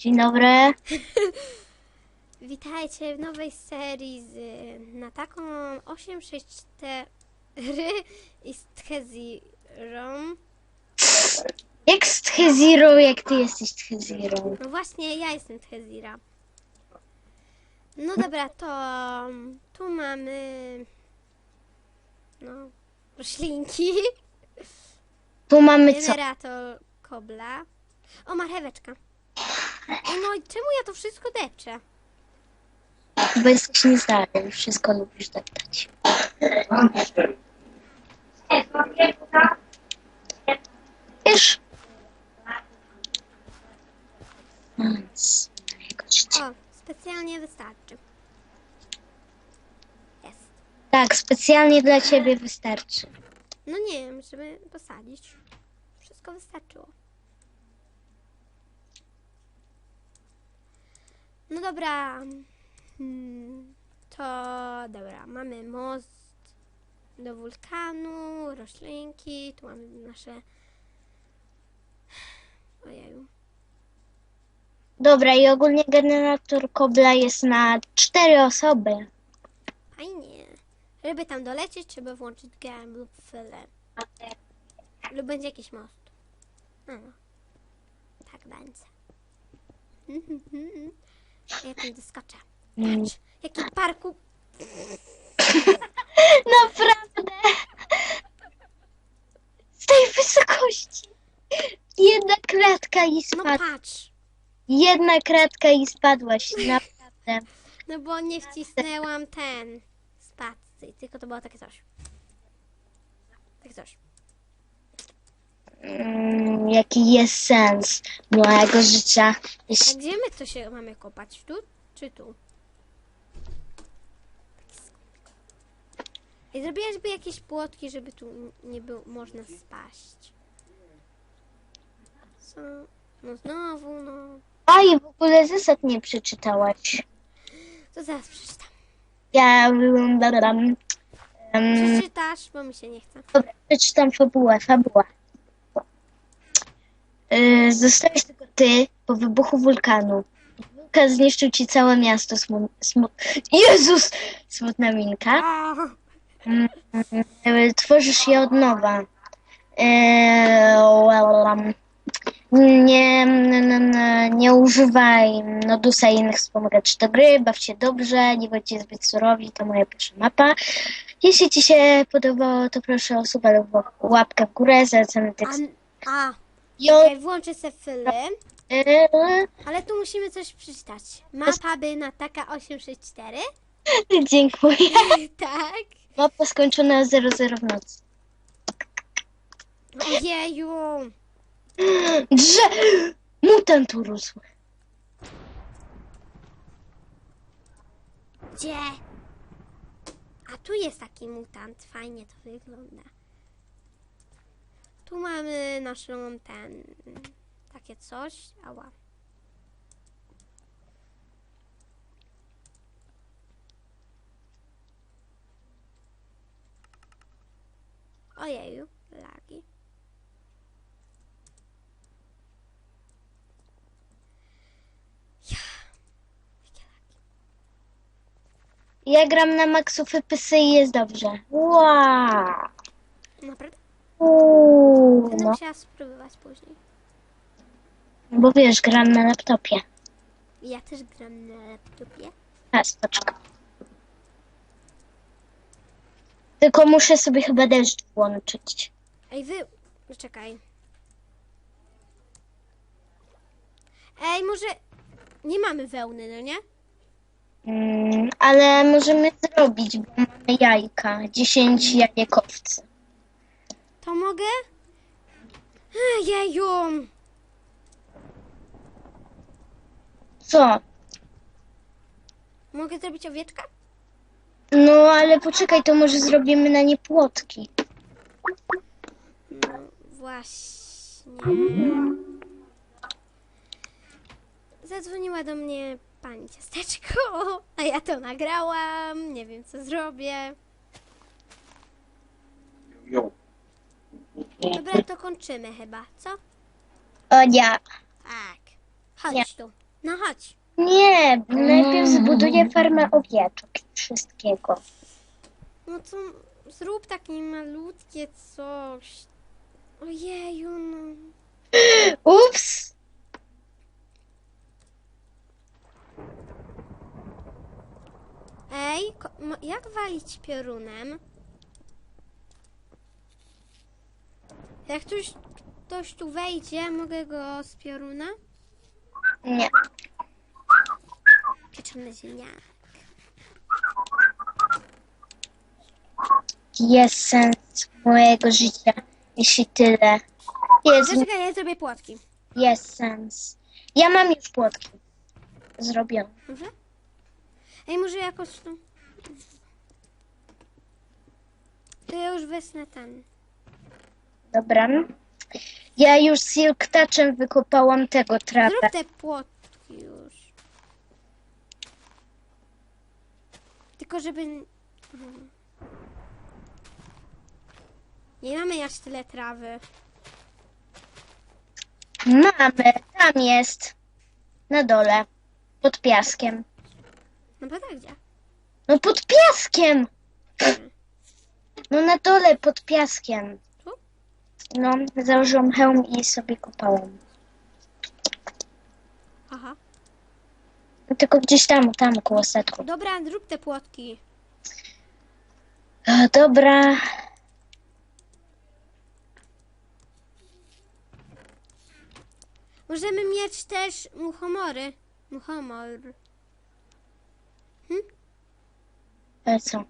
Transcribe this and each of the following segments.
Dzień dobry. Witajcie w nowej serii z na taką 864 i z Tchezirą. Jak z Tchezirą, jak ty jesteś Tchezirą? No właśnie, ja jestem Tchezira. No dobra, to tu mamy no, roślinki, Tu mamy co? generator kobla. O, marcheweczka. Ej, No i czemu ja to wszystko depczę? Bo jesteś niezdalny, wszystko lubisz deptać. Wiesz? Nic. O, specjalnie wystarczy. Jest. Tak, specjalnie dla ciebie wystarczy. No nie wiem, żeby posadzić. Wszystko wystarczyło. No dobra. Hmm, To dobra, mamy most do wulkanu, roślinki, tu mamy nasze. Ojeju. Dobra, i ogólnie generator kobla jest na cztery osoby. Fajnie. Żeby tam dolecieć, trzeba włączyć GM lub fyle. Lub będzie jakiś most. No, tak będzie. Ja tam doskoczę. Mm. Patrz, jaki parku. Naprawdę! Z tej wysokości! Jedna kratka i No spadła. patrz. Jedna kratka i spadłaś, naprawdę. No bo nie wcisnęłam ten spacji, tylko to było takie coś. Takie coś. Mm, jaki jest sens mojego życia? A Jeśli... gdzie my to się mamy kopać? Tu czy tu? I zrobiłaś by jakieś płotki, żeby tu n- nie było można spaść. Co? No znowu, no. A i w ogóle zasad nie przeczytałaś. To zaraz przeczytam. Ja byłem. Dobra, um, Przeczytasz, bo mi się nie chce. dobra, przeczytam fabułę, fabuła. Yy, zostałeś tylko ty po wybuchu wulkanu. Wulkan zniszczył ci całe miasto. Smu... Smu... Jezus! Smutna minka. A, E, tworzysz je od nowa. Um, Nie, n- n- nie używaj Nodusa i innych wspomagaczy do gry, baw się dobrze, nie bądźcie zbyt surowi, to moja pierwsza mapa. Jeśli Ci się podobało, to proszę o suba lub łapkę w górę, zalecamy a, tekst. a. Jo, Okej, włączę se fyly, e, ale tu musimy coś przeczytać. Mapa by na taka 864? dziękuję. tak. Mapa skończona 00 w nocy. Ojeju. Drze... Mutant urósł. Gdzie? A tu jest taki mutant. Fajnie to wygląda. Tu mamy naszą ten. Takie coś. Ała. Ojeju, lagi. Ja. Jakie lagi. Ja gram na maksu FPS i jest dobrze. Wow. Naprawdę? Uuu, Będę no, musiała spróbować później. bo wiesz, gram na laptopie. Ja też gram na laptopie. A, spoczko. Tylko muszę sobie chyba deszcz włączyć. Ej, wy... no Czekaj. Ej, może... Nie mamy wełny, no nie? Mm, ale możemy zrobić, bo mamy jajka. 10 jajekowcy. To mogę? Jeju! Co? Mogę zrobić owieczka? No, ale poczekaj, to może zrobimy na nie płotki. No, właśnie. Zadzwoniła do mnie pani ciasteczko, a ja to nagrałam. Nie wiem, co zrobię. Jo. Dobra, to kończymy chyba, co? O nie. Tak. Chodź Nie. tu. No chodź. Nie, najpierw zbuduję farmę owieczek i wszystkiego. No to zrób takie malutkie coś. Ojeju, no. Ups! Ej, ko- mo- jak walić piorunem? Jak ktoś, ktoś tu wejdzie, mogę go z pioruna? Nie. Pieczone ziemniaki. Jest sens mojego życia, jeśli tyle. Jest, Zaczekaj, ja zrobię płotki. jest sens. Ja mam już płotki zrobione. Dobrze? Ej, może jakoś tu... To ja już wesnę ten. Dobra. Ja już silk touchem wykopałam tego trawę. Zrób te płotki już. Tylko żeby... Mhm. Nie mamy aż tyle trawy. Mamy, tam jest. Na dole. Pod piaskiem. No bo tak gdzie? No pod piaskiem! No na dole pod piaskiem. No, założyłam hełm i sobie kopałam. Aha. No, Tylko gdzieś tam, tam koło statku. Dobra, zrób te płotki. E, Dobra. Możemy mieć też muchomory. Muchomor. E, Co?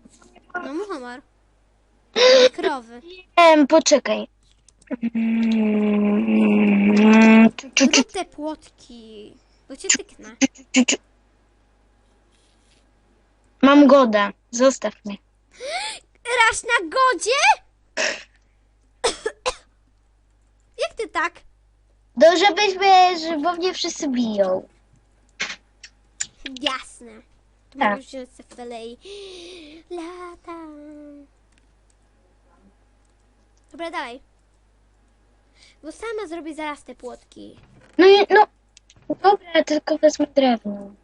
No muchomor. Krowy. Em, poczekaj. Zrób te płotki. Bo cię tyknę. Mam godę. Zostaw mnie. Raz na godzie? Jak ty tak? No, żebyśmy, że bo mnie wszyscy biją. Jasne. Tu Tak. wziąć sobie felej. Lata. Dobra, dalej. Bo sama zrobię zaraz te płotki. No, i- no. Dobra, tylko wezmę drewno.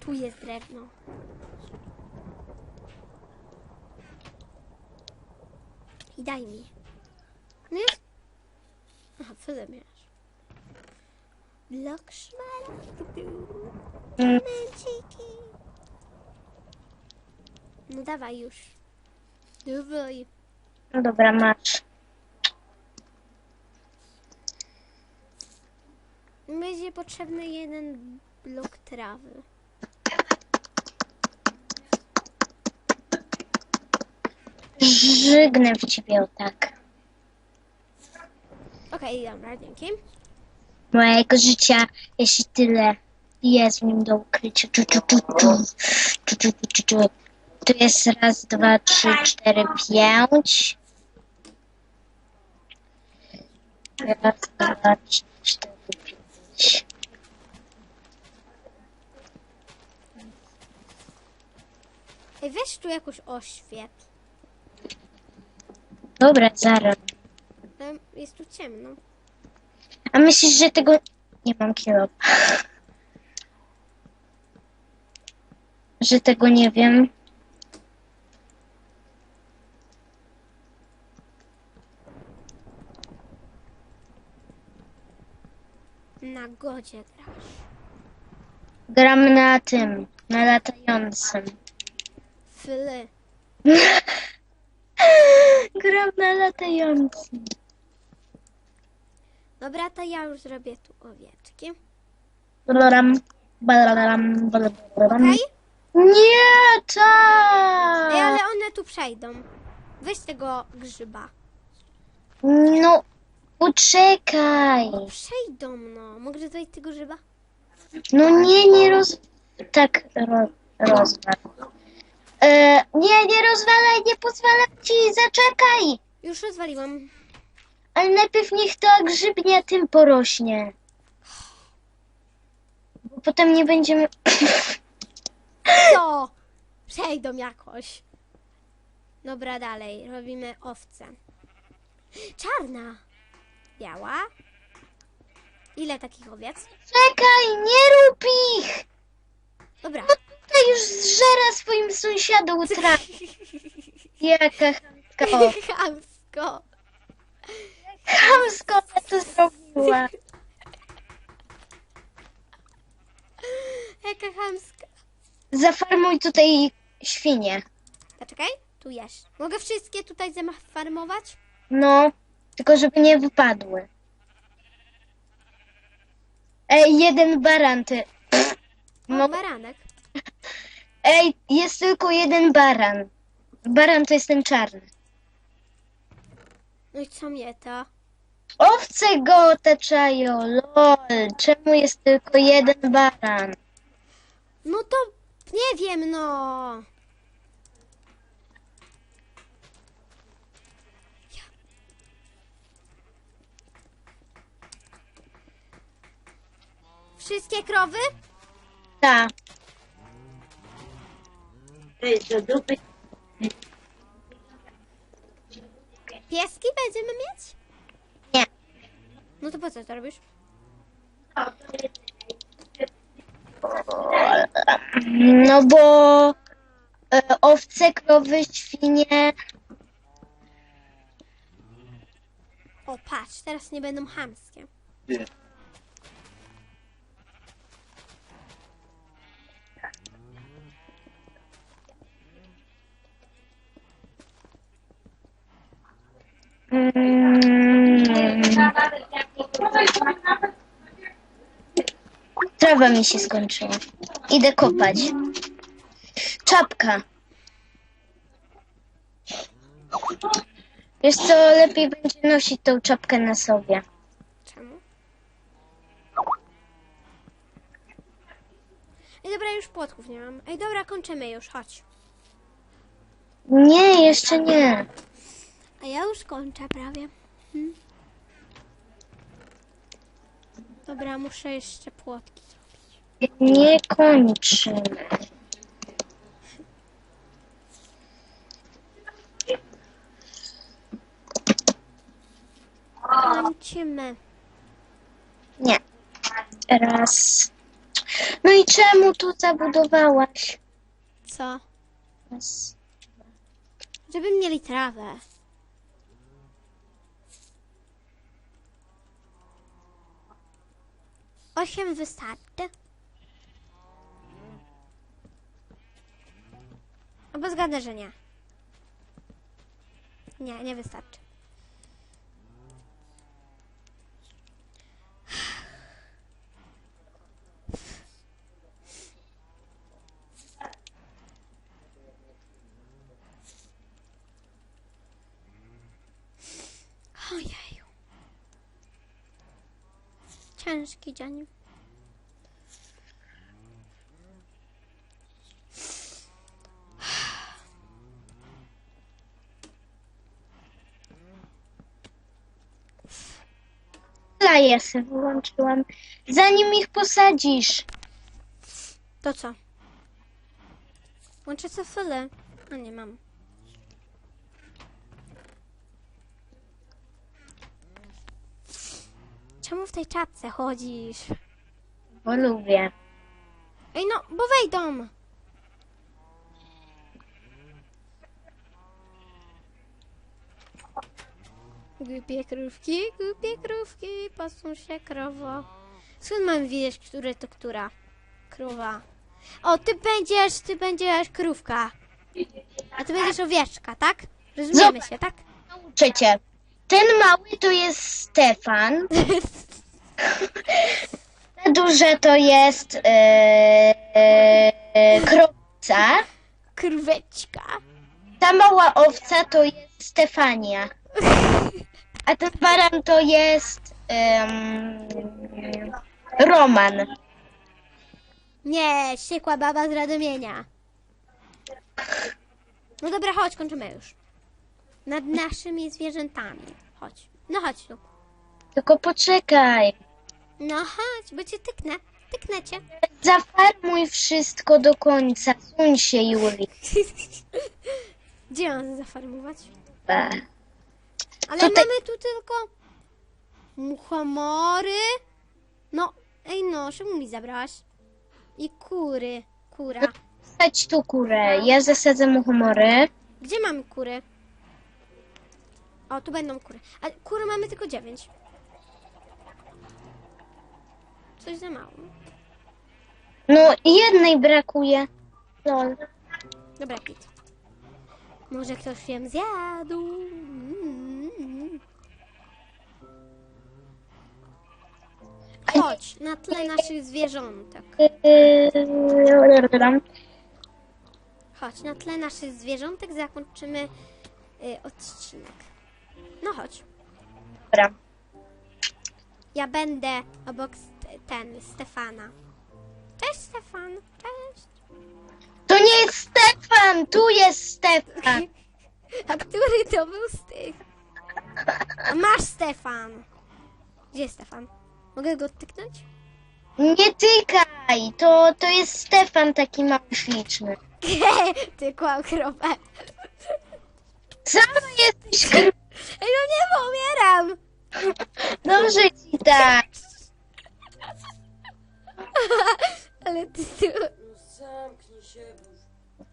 Tu jest drewno. I daj mi. No jest. Aha, tyle miałeś. Blok szmaragdu. Mm. Diamenciki. No dawaj już. Dawaj. No dobra, masz. Będzie potrzebny jeden blok trawy. Żygnę w ciebie o tak. Okej, dobra, dzięki. Mojego życia, jeśli tyle jest w nim do ukrycia. Czu, czu, czu, czu. Czu, czu, czu, czu, czu. Tu jest raz, dwa, trzy, cztery, pięć. Raz, dwa, trzy, cztery, pięć. Ej, weź tu jakoś oświetl. Dobra, zaraz. Tam jest tu ciemno. A myślisz, że tego... Nie mam kilo. Że tego nie wiem. Na godzie grasz. Gram na tym, na latającym. Fyle. Gram na latającym. Dobra, to ja już zrobię tu owieczki. Balaram, balaram, balaram. Okej? Nie, tak! Ej, ale one tu przejdą. Weź tego grzyba. No, poczekaj. Przejdą, no. Mogę zejść tego grzyba? No nie, nie roz... Tak, ro, rozwal. E, nie, nie rozwalaj, nie pozwalam ci, zaczekaj. Już rozwaliłam. Ale najpierw niech ta grzybnia tym porośnie. Bo potem nie będziemy... Co? Przejdą jakoś. Dobra, dalej. Robimy owce. Czarna. Biała. Ile takich owiec? Czekaj, nie rób ich! Dobra. Tutaj już zżera swoim sąsiadom trawę. Jaka chamska. O, Chamsko. chamsko ona to zrobiła. Jaka chamska. Zafarmuj tutaj świnie. Poczekaj, tu jest. Mogę wszystkie tutaj zafarmować? No, tylko żeby nie wypadły. Ej, jeden baran ty. No. baranek. Ej, jest tylko jeden baran. Baran to jest ten czarny. No i co mnie to? Owce go otaczają, lol. Czemu jest tylko jeden baran? No to nie wiem, no. Wszystkie krowy? Ta. Pieski będziemy mieć? Nie. No to po co to robisz? No bo e, owce, krowy, świnie. O, patrz, teraz nie będą chamskie. Mm, trawa mi się skończyła. Idę kopać. Czapka. Wiesz co, lepiej będzie nosić tą czapkę na sobie. Czemu? Ej, dobra, już płotków nie mam. Ej, dobra, kończymy już, chodź. Nie, jeszcze nie. Ja już kończę prawie. Hmm. Dobra, muszę jeszcze płotki zrobić. Nie kończymy. Kończymy. Nie. Raz. No i czemu tu zabudowałaś? Co? Raz. Żeby mieli trawę. Osiem wystarczy? Albo zgadę, że nie. Nie, nie wystarczy. Ojeju. Ciężki dzień. Sobie wyłączyłam. Zanim ich posadzisz. To co? Łączę co chwilę. A nie mam. Czemu w tej czapce chodzisz? Bo lubię. Ej no, bo wejdą! Głupie krówki, głupie krówki, pasą się krowo. Skąd mam wiedzieć, które to która? Krowa. O, ty będziesz, ty będziesz krówka. A ty będziesz owieczka, tak? Rozumiemy się, tak? Nauczę cię. Ten mały to jest Stefan. Ta duże to jest e, e, krowca. Króweczka. Ta mała owca to jest Stefania. A ten baran to jest Roman. Nie, ściekła baba z Radomienia. No dobra, chodź, kończymy już. Nad naszymi zwierzętami. Chodź. No chodź tu. Tylko poczekaj. No chodź, bo cię tyknę. Tyknę cię. Zafarmuj wszystko do końca. Suń się, Juli. Gdzie mam zafarmować? Ba. Ale Tutaj- mamy tu tylko muchomory, No, ej no, czemu mi zabrałaś? I kury, kura. Wsadź tu kurę. Ja zasadzę mu humory. Gdzie mamy kury? O, tu będą kury. A kury mamy tylko dziewięć. Coś za mało. No jednej brakuje. Lol. Dobra, Pit. Może ktoś ją zjadł. Mm. Chodź, na tle naszych zwierzątek. Chodź, na tle naszych zwierzątek zakończymy y, odcinek. No chodź. Dobra. Ja będę obok st- ten, Stefana. Cześć, Stefan. Cześć. To nie jest Stefan, tu jest Stefan. A który to był z tych? A masz Stefan. Gdzie jest Stefan? Mogę go tyknąć? Nie tykaj, to, to jest Stefan taki mały śliczny. Ty kłam kropę. Sama jesteś kr... Ej, no nie, bo umieram. Dobrze ci tak. Ale ty, ty... Zamknij się, bo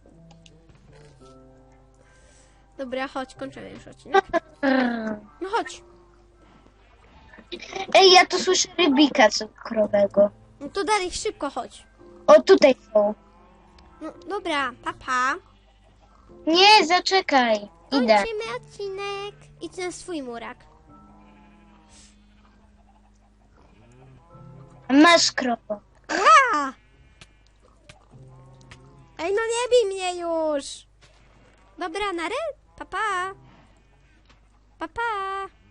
Dobra, chodź, kończymy już odcinek. No chodź. Ej, ja tu słyszę rybika cukrowego. No to dalej, szybko chodź. O, tutaj są. No dobra, papa. Pa. Nie, zaczekaj. Idę. Kończymy odcinek. Idź na swój murak. Masz kropo. A! Ej, no nie bij mnie już. Dobra, na re. Papa. Papa. Pa.